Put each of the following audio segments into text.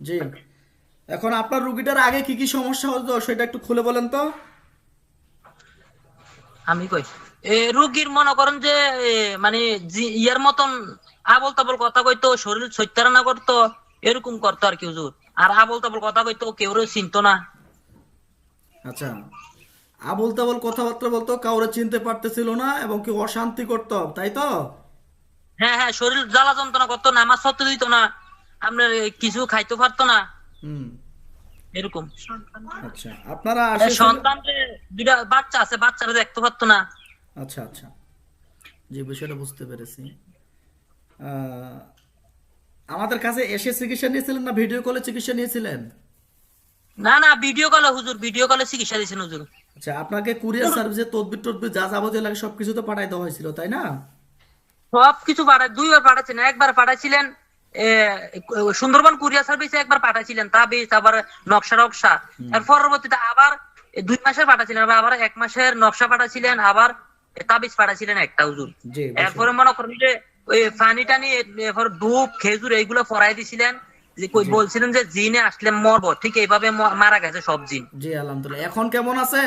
জি। এখন আপনার রুগীটার আগে কি কি সমস্যা হতো সেটা একটু খুলে বলেন তো। আমি কই? এ রোগীর মনে করেন যে মানে ইয়ার মতন আবল তাবল কথা কইতো শরীর সত্যারণা করতো এরকম করতো আর কি হুজুর। আর আবল তাবল কথা কইতো কেউ চিনতো না। আচ্ছা। আবল তাবল কথাবার্তা বলতো কাউরে চিনতে পারতেছিল না এবং কি অশান্তি করতো তাই তো? হ্যাঁ হ্যাঁ শরীর জ্বালা যন্ত্রণা করতো না আমার সত্য দিত না। এ, কিছু খাইতে পারতো না। এরকম। আচ্ছা আপনারা সন্তান দুইটা বাচ্চা আছে বাচ্চারা দেখতে পারতো না। আচ্ছা আচ্ছা। যে বিষয়টা বুঝতে পেরেছি। আমাদের কাছে এসে চিকিৎসা নিয়েছিলেন না ভিডিও কলে চিকিৎসা নিয়েছিলেন? না না ভিডিও কলে হুজুর ভিডিও কলে চিকিৎসা দিয়েছেন হুজুর। আচ্ছা আপনাকে কুরিয়ার সার্ভিসে তদবির টদবির যা যাবতীয় লাগে সবকিছু তো পাঠাই দেওয়া হয়েছিল তাই না? সব কিছু পাঠায় দুইবার পাঠাচ্ছেন একবার পাঠাইছিলেন সুন্দরবন কুরিয়ার সার্ভিসে একবার পাঠাইছিলেন তাবিজ আবার নকশা নকশা। এর পরবর্তীতে আবার দুই মাসের পাঠাচ্ছিলেন আবার এক মাসের নকশা পাঠাচ্ছিলেন আবার তাবিজ পাঠাচ্ছিলেন একটা হুজুর। এরপরে মনে করেন যে ওই পানি টানি এরপর ধূপ খেজুর এইগুলো পরাই দিছিলেন যে কই বলছিলেন যে জিনে আসলে মরবো ঠিক এইভাবে মারা গেছে সব জিন। জি আলহামদুলিল্লাহ। এখন কেমন আছে?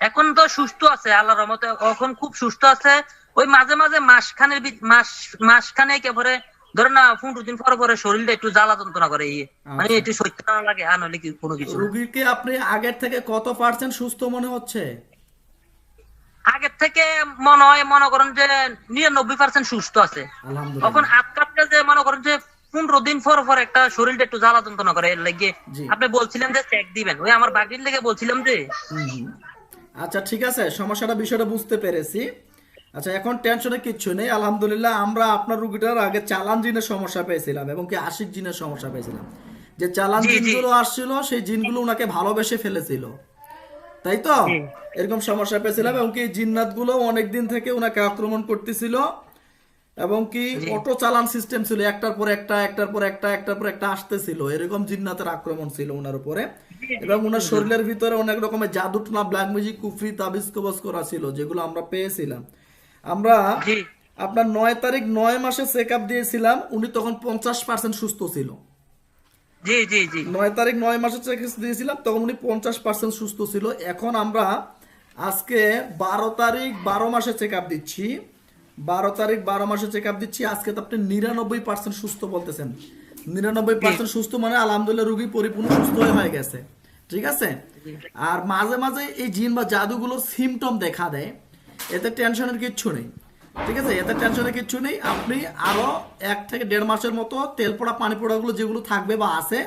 এখন তো সুস্থ আছে আল্লাহর রহমতে। এখন খুব সুস্থ আছে। ওই মাঝে মাঝে মাসখানের মাস মাসখানে একেবারে ধরে না পনেরো দিন পরে পরে শরীরটা একটু জ্বালা যন্ত্রণা করে ইয়ে। মানে আচ্ছা। একটু সত্য না লাগে আর কি কোনো কিছু। রুগীকে আপনি আগের থেকে কত পার্সেন্ট সুস্থ মনে হচ্ছে? আগের থেকে মনে হয় মনে করেন যে নিরানব্বই পার্সেন্ট সুস্থ আছে। তখন আজকালকে যে মনে করেন যে পনেরো দিন পর পর একটা শরীরটা একটু জ্বালা যন্ত্রণা করে এর লাগে। আপনি বলছিলেন যে চেক দিবেন। ওই আমার বাগির লেগে বলছিলাম যে। আচ্ছা ঠিক আছে সমস্যাটা বিষয়টা বুঝতে পেরেছি। আচ্ছা এখন টেনশনের কিচ্ছু নেই। আলহামদুলিল্লাহ আমরা আপনার রুগীটার আগে চালান জিনের সমস্যা পেয়েছিলাম এবং কি আশিক জিনের সমস্যা পেয়েছিলাম। যে চালান। জিনগুলো আসছিল সেই জিনগুলো ওনাকে ভালোবেসে ফেলেছিল। তাই তো? এরকম সমস্যা পেয়েছিলাম এবং কি জিন্নাতগুলো অনেক দিন থেকে ওনাকে আক্রমণ করতেছিল। এবং কি অটো চালান সিস্টেম ছিল একটার পর একটা একটার পর একটা একটার পর একটা আসতেছিল। এরকম জিন্নাতের আক্রমণ ছিল ওনার উপরে। এবং ওনার শরীরের ভিতরে অনেক রকমের জাদু টনা ব্ল্যাক ম্যাজিক কুফরি তাবিজ কবজ করা ছিল যেগুলো আমরা পেয়েছিলাম। আমরা আপনার নয় তারিখ নয় মাসে চেক আপ দিয়েছিলাম উনি তখন পঞ্চাশ পার্সেন্ট সুস্থ ছিল। নয় তারিখ নয় মাসে চেক দিয়েছিলাম তখন উনি পঞ্চাশ পার্সেন্ট সুস্থ ছিল। এখন আমরা আজকে বারো তারিখ বারো মাসে চেক আপ দিচ্ছি। বারো তারিখ, বারো মাসে চেক আপ দিচ্ছি। আজকে তো আপনি নিরানব্বই পার্সেন্ট সুস্থ বলতেছেন। নিরানব্বই পার্সেন্ট সুস্থ মানে আলহামদুলিল্লাহ রুগী পরিপূর্ণ সুস্থ হয়ে গেছে। ঠিক আছে? আর মাঝে মাঝে এই জিন বা জাদুগুলোর সিমটম দেখা দেয়। এতে টেনশনের কিচ্ছু নেই। ঠিক আছে? এতে টেনশনের কিচ্ছু নেই। আপনি আরও এক থেকে দেড় মাসের মতো তেল পোড়া, পানি পোড়াগুলো যেগুলো থাকবে বা আছে,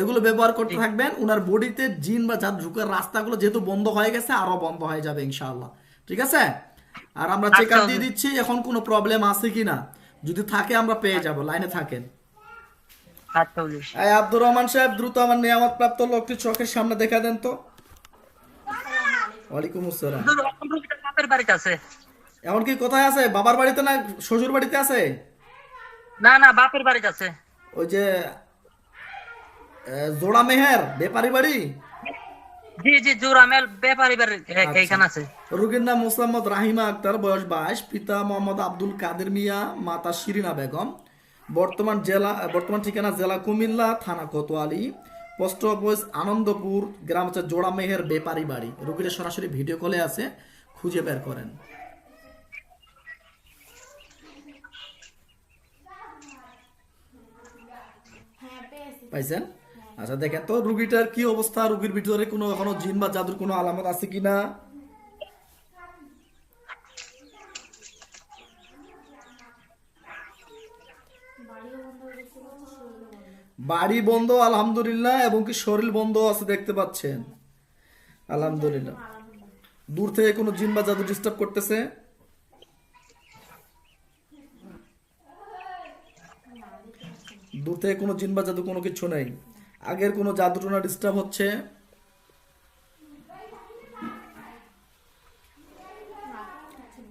এগুলো ব্যবহার করতে থাকবেন। ওনার বডিতে জিন বা জাদু ঢুকার রাস্তাগুলো যেহেতু বন্ধ হয়ে গেছে, আরও বন্ধ হয়ে যাবে ইনশাআল্লাহ। ঠিক আছে? আর আমরা চেক আপ দিয়ে দিচ্ছি এখন কোনো প্রবলেম আছে কিনা? যদি থাকে আমরা পেয়ে যাব লাইনে থাকেন। আচ্ছা এই আব্দুর রহমান সাহেব দ্রুত আমার নিয়ামত প্রাপ্ত লোকটি চোখের সামনে দেখা দেন তো। ওয়ালাইকুম আসসালাম। বাড়িতে আছে? এখন কি কোথায় আছে? বাবার বাড়িতে না শ্বশুর বাড়িতে আছে? না না বাপের বাড়িতে আছে। ওই যে জোড়া মেহের বেপারি বাড়ি? জি জি জোরামেল ব্যাপারী আচ্ছা। এইখানে আছে। রোগীর নাম মোসাম্মদ রাহিমা আক্তার বয়স বাইশ। পিতা মোহাম্মদ আব্দুল কাদের মিয়া মাতা শিরিনা বেগম। বর্তমান জেলা বর্তমান ঠিকানা জেলা কুমিল্লা থানা কোতোয়ালি। পোস্ট অফিস আনন্দপুর গ্রাম হচ্ছে জোড়া মেহের বেপারি বাড়ি। রোগীরা সরাসরি ভিডিও কলে আছে খুঁজে বের করেন। পাইছেন? আচ্ছা দেখেন তো, রুগীটার কি অবস্থা? রুগীর ভিতরে কোনো এখনও জিন বা জাদুর কোনো আলামত আছে কিনা বাড়ি বন্ধ, আলহামদুলিল্লাহ, এবং কি শরীর বন্ধ আছে দেখতে পাচ্ছেন। আলহামদুলিল্লাহ। দূর থেকে কোনো জিন বা জাদু ডিস্টার্ব করতেছে? দূর থেকে কোনো জিন বা জাদু কোনো কিছু নেই? আগের কোনো জাদু টোনা ডিস্টার্ব হচ্ছে?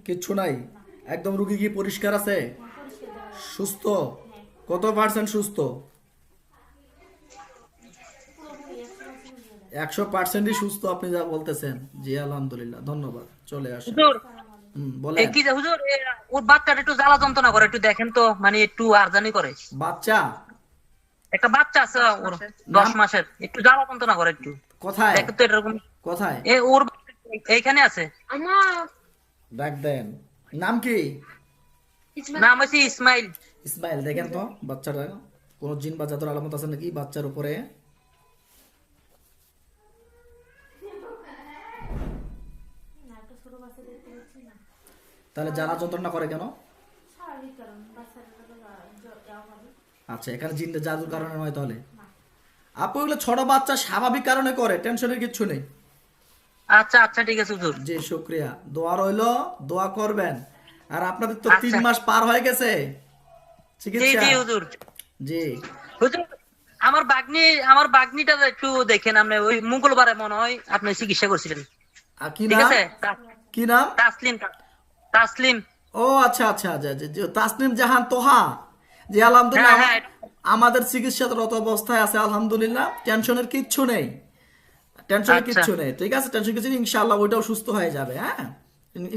কিচ্ছু নাই? একদম রুগী কি পরিষ্কার আছে? সুস্থ? কত পার্সেন্ট সুস্থ? একশো পার্সেন্টই সুস্থ আপনি যা বলতেছেন। জি আলহামদুলিল্লাহ। ধন্যবাদ। চলে আসুন। হুজুর হুম, কি যে হুজুর এ, ওর বাচ্চাটা একটু জ্বালা যন্ত্রণা করে একটু দেখেন তো মানে একটু আরজানি করে। বাচ্চা? একটা বাচ্চা আছে ওর দশ মাসের। একটু জ্বালা যন্ত্রণা করে একটু। কোথায়? দেখো তো এরকম। কোথায়? এ ওর এইখানে আছে। ডাক দেন। নাম কি? নাম হচ্ছে ইসমাইল। ইসমাইল দেখেন তো বাচ্চাটা। কোন জিন বা জাদুর আলামত আছে নাকি বাচ্চার উপরে? তাহলে জ্বালা যন্ত্রণা করে কেন? আচ্ছা এখানে জিনটা জাদুর কারণে নয় তাহলে? আপু এগুলো ছোট বাচ্চা স্বাভাবিক কারণে করে টেনশনের কিচ্ছু নেই। আচ্ছা আচ্ছা ঠিক আছে হুজুর। জি শুক্রিয়া। দোয়া রইল দোয়া করবেন। আর আপনাদের তো তিন আচ্ছা। মাস পার হয়ে গেছে। চিকিৎসা? জি হুজুর। জি। হুজুর আমার বাগনি আমার বাগনিটা একটু দেখেন আপনি ওই মঙ্গলবারে মনে হয় আপনি চিকিৎসা করছিলেন। কি ঠিক নাম? আছে? কি নাম? তাসলিম তাসলিম। ও আচ্ছা আচ্ছা আচ্ছা জি, জাহান তোহা। জি আলহামদুলিল্লাহ হ্যাঁ, হ্যাঁ। আমাদের চিকিৎসারত অবস্থায় আছে আলহামদুলিল্লাহ। টেনশনের কিচ্ছু নেই। টেনশনের আচ্ছা। কিচ্ছু নেই ঠিক আছে? টেনশন কিছু নেই ইনশাআল্লাহ ওইটাও সুস্থ হয়ে যাবে হ্যাঁ?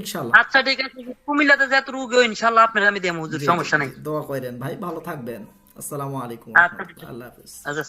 ইনশাআল্লাহ। আচ্ছা ঠিক আছে। কুমিল্লাতে যত রোগ ইনশাল্লাহ আপনার আমি দেবো হুজুর সমস্যা নেই। দোয়া করেন। ভাই ভালো থাকবেন। আসসালামু আলাইকুম। আল্লাহ হাফিজ আচ্ছা।